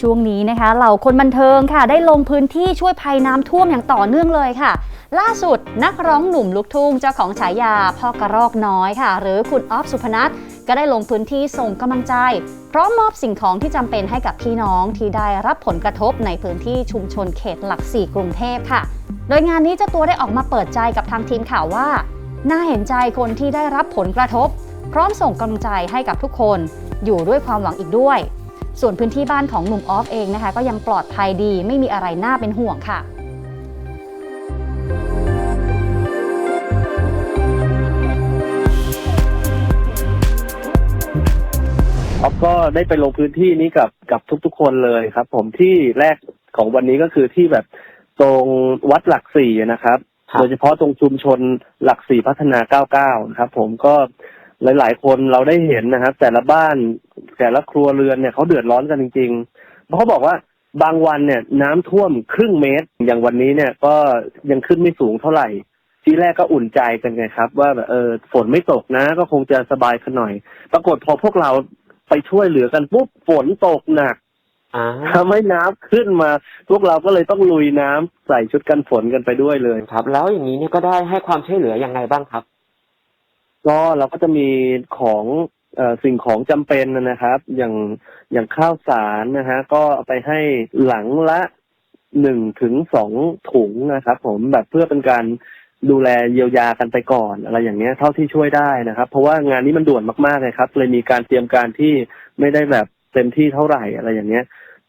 ช่วงนี้นะคะเหล่าคนบันเทิงค่ะ ได้ลงพื้นที่ช่วยภัยน้ำท่วมอย่างต่อเนื่องเลยค่ะ ล่าสุดนักร้องหนุ่มลูกทุ่งเจ้าของฉายาพ่อกระรอกน้อยค่ะ หรือคุณออฟสุพนัทก็ได้ลงพื้นที่ส่งกำลังใจ พร้อมมอบสิ่งของที่จำเป็นให้กับพี่น้องที่ได้รับผลกระทบในพื้นที่ชุมชนเขตหลักสี่กรุงเทพค่ะ โดยงานนี้เจ้าตัวได้ออกมาเปิดใจกับทางทีมข่าวว่า น่าเห็นใจคนที่ได้รับผลกระทบ พร้อมส่งกำลังใจให้กับทุกคน อยู่ด้วยความหวังอีกด้วย ส่วนพื้นที่บ้านของหนุ่มออฟเองนะคะ ก็ยังปลอดภัยดีไม่มีอะไรน่าเป็นห่วงค่ะครับก็ได้ไปลงพื้นที่นี้กับกับทุกๆ คนเลยครับ ผมที่แรกของวันนี้ก็คือที่แบบตรงวัดหลักสี่นะครับครับโดยเฉพาะตรงชุมชนหลักสี่พัฒนาเก้าเก้านะครับ ผมก็ หลาย ๆ คนเราได้เห็นนะครับ แต่ละบ้านแต่ละครัวเรือนเนี่ยเขาเดือดร้อนกันจริงๆเพราะเขาบอกว่าบางวันเนี่ย น้ำท่วมครึ่งเมตร อย่างวันนี้เนี่ยก็ยังขึ้นไม่สูงเท่าไหร่ทีแรกก็อุ่นใจกันไงครับ ว่าแบบเออฝนไม่ตกนะ ก็คงจะสบายขึ้นหน่อย ปรากฏพอพวกเราไปช่วยเหลือกันปุ๊บฝนตกหนักอ่าทำให้น้ำขึ้นมา พวกเราก็เลยต้องลุยน้ำใส่ชุดกันฝนกันไปด้วยเลยครับ แล้วอย่างนี้เนี่ยก็ได้ให้ความช่วยเหลือยังไงบ้างครับ ก็เราก็จะมีของเอ่อสิ่งของจำเป็นนะครับ อย่างอย่างข้าวสารนะฮะก็เอาไปให้หลังละหนึ่งถึงสองถุงนะครับ ผมแบบเพื่อเป็นการดูแลเยียวยากันไปก่อนอะไรอย่างเงี้ยเท่าที่ช่วยได้นะครับ เพราะว่างานนี้มันด่วนมากๆเลยครับ เลยมีการเตรียมการที่ไม่ได้แบบเต็มที่เท่าไหร่อะไรอย่างเงี้ย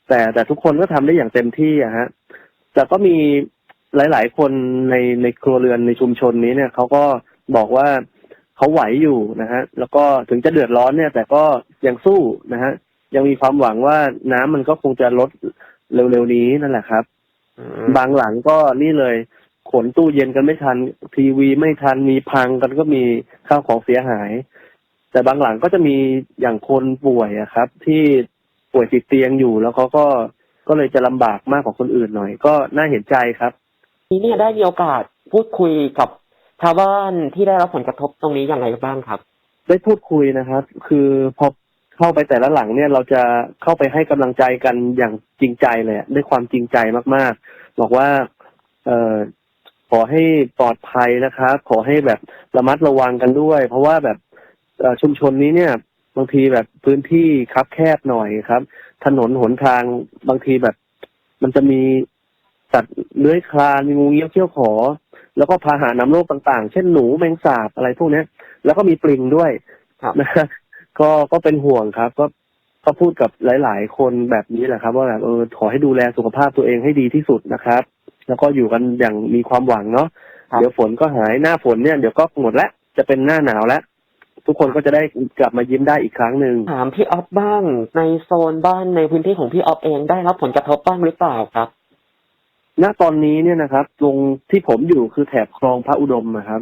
แต่แต่ทุกคนก็ทำได้อย่างเต็มที่อะฮะแต่ก็มีหลาย ๆ คนในในครัวเรือนในชุมชนนี้เนี่ยเขาก็บอกว่า เขาไหวอยู่นะฮะ แล้วก็ถึงจะเดือดร้อนเนี่ย แต่ก็ยังสู้นะฮะ ยังมีความหวังว่าน้ำมันก็คงจะลดเร็วๆนี้นั่นแหละครับ อืมบางหลังก็นี่เลย ขนตู้เย็นกันไม่ทัน ทีวีไม่ทันมีพังกันก็มีข้าวของเสียหาย แต่บางหลังก็จะมีอย่างคนป่วยอะครับ ที่ป่วยติดเตียงอยู่แล้วเขาก็ก็เลยจะลำบากมากกว่าคนอื่นหน่อย ก็น่าเห็นใจครับ ทีนี้เนี่ยได้มีโอกาสพูดคุยกับ ชาวบ้านที่ได้รับผลกระทบตรงนี้อย่างไรบ้างครับ ได้พูดคุยนะครับ คือพอเข้าไปแต่ละหลังเนี่ยเราจะเข้าไปให้กำลังใจกันอย่างจริงใจเลยด้วยความจริงใจมากๆ บอกว่าเออขอให้ปลอดภัยนะครับ ขอให้แบบระมัดระวังกันด้วย เพราะว่าแบบชุมชนนี้เนี่ย บางทีแบบพื้นที่คับแคบหน่อยครับ ถนนหนทางบางทีแบบ มันจะมีสัตว์เลื้อยคลานมีงูเงี้ยวเขี้ยวขอ แล้วก็พาหานำโรคต่างๆ เช่นหนูแมงสาบอะไรพวกเนี้ย แล้วก็มีปลิงด้วยครับนะฮะก็ก็เป็นห่วงครับ ก็ก็พูดกับหลาย ๆ คนแบบนี้แหละครับ ว่าแบบเออขอให้ดูแลสุขภาพตัวเองให้ดีที่สุดนะครับ แล้วก็อยู่กันอย่างมีความหวังเนาะครับเดี๋ยวฝนก็หายหน้าฝนเนี่ยเดี๋ยวก็หมดแล้วจะเป็นหน้าหนาวแล้วทุกคนก็จะได้กลับมายิ้มได้อีกครั้งหนึ่งถามพี่ออฟบ้างในโซนบ้านในพื้นที่ของพี่ออฟเองได้รับผลกระทบบ้างหรือเปล่าครับ ณตอนนี้เนี่ยนะครับตรงที่ผมอยู่คือแถบคลองพระอุดมนะครับ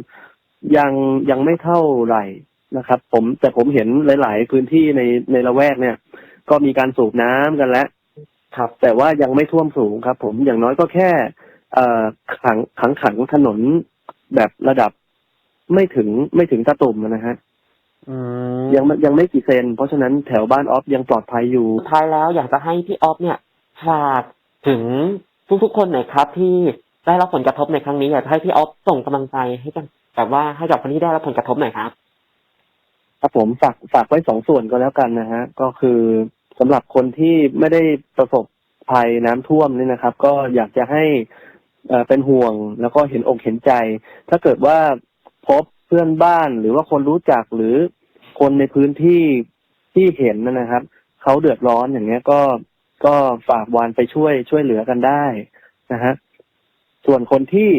ยังยังไม่เท่าไหร่นะครับ ผมแต่ผมเห็นหลาย ๆ พื้นที่ในในละแวกเนี่ย ก็มีการสูบน้ำกันแล้วครับ แต่ว่ายังไม่ท่วมสูงครับ ผมอย่างน้อยก็แค่ เอ่อขังขังขังถนนแบบระดับไม่ถึงไม่ถึงตะตุ่มนะฮะอืมยังไม่ยังไม่กี่เซน เพราะฉะนั้นแถวบ้านออฟยังปลอดภัยอยู่สุดท้ายแล้วอยากจะให้พี่ออฟเนี่ยฝากถึง ทุกๆคนหน่อยครับ ที่ได้รับผลกระทบในครั้งนี้อยากจะให้พี่ออฟส่งกำลังใจให้กันแบบว่าให้กับคนที่ได้รับผลกระทบหน่อยครับครับผมฝากฝากไว้สองส่วนก็แล้วกันนะฮะ ก็คือสำหรับคนที่ไม่ได้ประสบภัยน้ำท่วมนี่นะครับ ก็อยากจะให้เอ่อเป็นห่วงแล้วก็เห็นอกเห็นใจ ถ้าเกิดว่าพบเพื่อนบ้านหรือว่าคนรู้จักหรือคนในพื้นที่ที่เห็นนะครับเขาเดือดร้อนอย่างเงี้ยก็ ก็ฝากวานไปช่วยช่วยเหลือกันได้นะฮะส่วนคนที่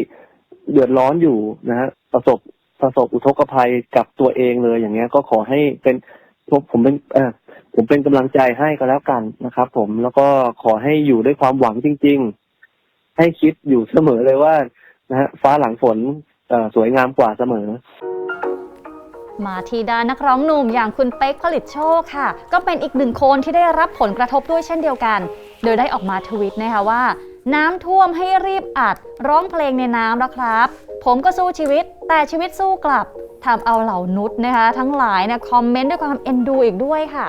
เดือดร้อนอยู่นะฮะประสบประสบอุทกภัยกับตัวเองเลยอย่างเงี้ย ก็ขอให้เป็นผมผมเป็นเออผมเป็นกำลังใจให้ก็แล้วกันนะครับ ผมแล้วก็ขอให้อยู่ด้วยความหวังจริง ๆ ให้คิดอยู่เสมอเลยว่านะฮะฟ้าหลังฝนเออสวยงามกว่าเสมอ มาที่ด้านนักร้องหนุ่มอย่างคุณเป๊กผลิตโชคค่ะ ก็เป็นอีกหนึ่งคนที่ได้รับผลกระทบด้วยเช่นเดียวกัน โดยได้ออกมาทวิตนะคะว่า น้ำท่วมให้รีบอัด ร้องเพลงในน้ำแล้วครับ ผมก็สู้ชีวิต แต่ชีวิตสู้กลับทำเอาเหล่านุษนะคะทั้งหลายเนี่ยคอมเมนต์ด้วยความเอ็นดูอีกด้วยค่ะ